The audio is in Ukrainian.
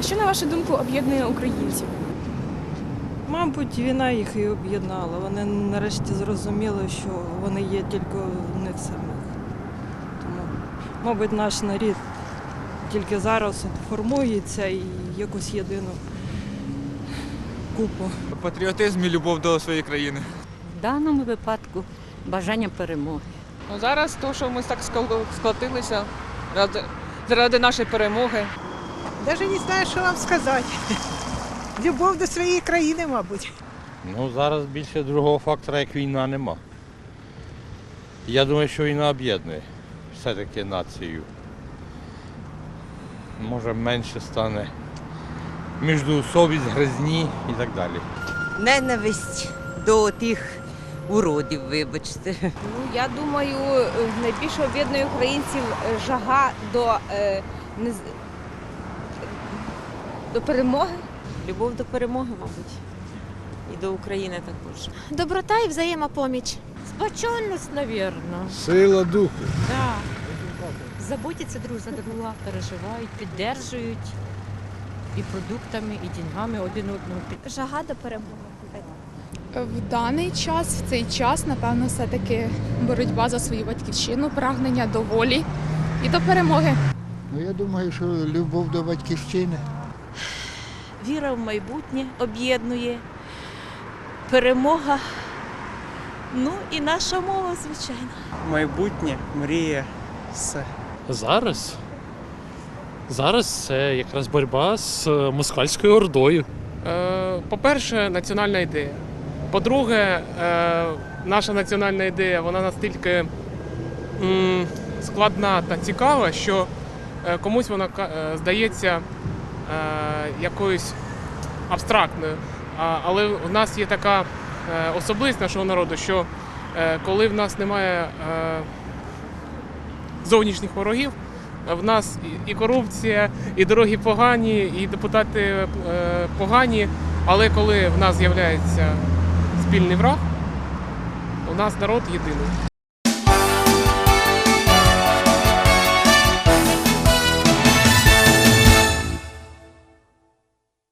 Що на вашу думку об'єднує українців? Мабуть, війна їх і об'єднала. Вони нарешті зрозуміли, що вони є тільки в них самих. Тому, мабуть, наш нарід тільки зараз формується і якусь єдину купу. Патріотизм і любов до своєї країни. В даному випадку бажання перемоги. Ну, зараз то, що ми так скол- сколотилися ради, заради нашої перемоги. Даже не знаю, що вам сказати. Любов до своєї країни, мабуть. Ну, зараз більше другого фактора, як війна, нема. Я думаю, що війна об'єднує все-таки націю. Може менше стане міждоусобіць, гризні і так далі. ненависть до тих уродів, вибачте. Ну, я думаю, найбільше об'єднує українців жага до, е, не з- до перемоги. Любов до перемоги, мабуть. І до України також. Доброта і взаємопоміч. Сплоченность, наверное. Сила духу. Да. Заботяться друг за друга, переживають, піддержують і продуктами, і деньгами один одного. Жага до перемоги. В даний час, в цей час, напевно, все-таки боротьба за свою батьківщину, прагнення до волі і до перемоги. Ну я думаю, що любов до батьківщини. Віра в майбутнє об'єднує, перемога. Ну і наша мова, звичайно. майбутнє, мрія, все. Зараз? Зараз це якраз боротьба з е, москальською ордою. Е, По-перше, національна ідея. По-друге, е, наша національна ідея вона настільки м, складна та цікава, що комусь вона здається якоюсь абстрактною. Але в нас є така е, особливість нашого народу, що е, коли в нас немає е, зовнішніх ворогів, в нас і- корупція, і дороги погані, і депутати е, погані. Але коли в нас з'являється спільний враг, у нас народ єдиний.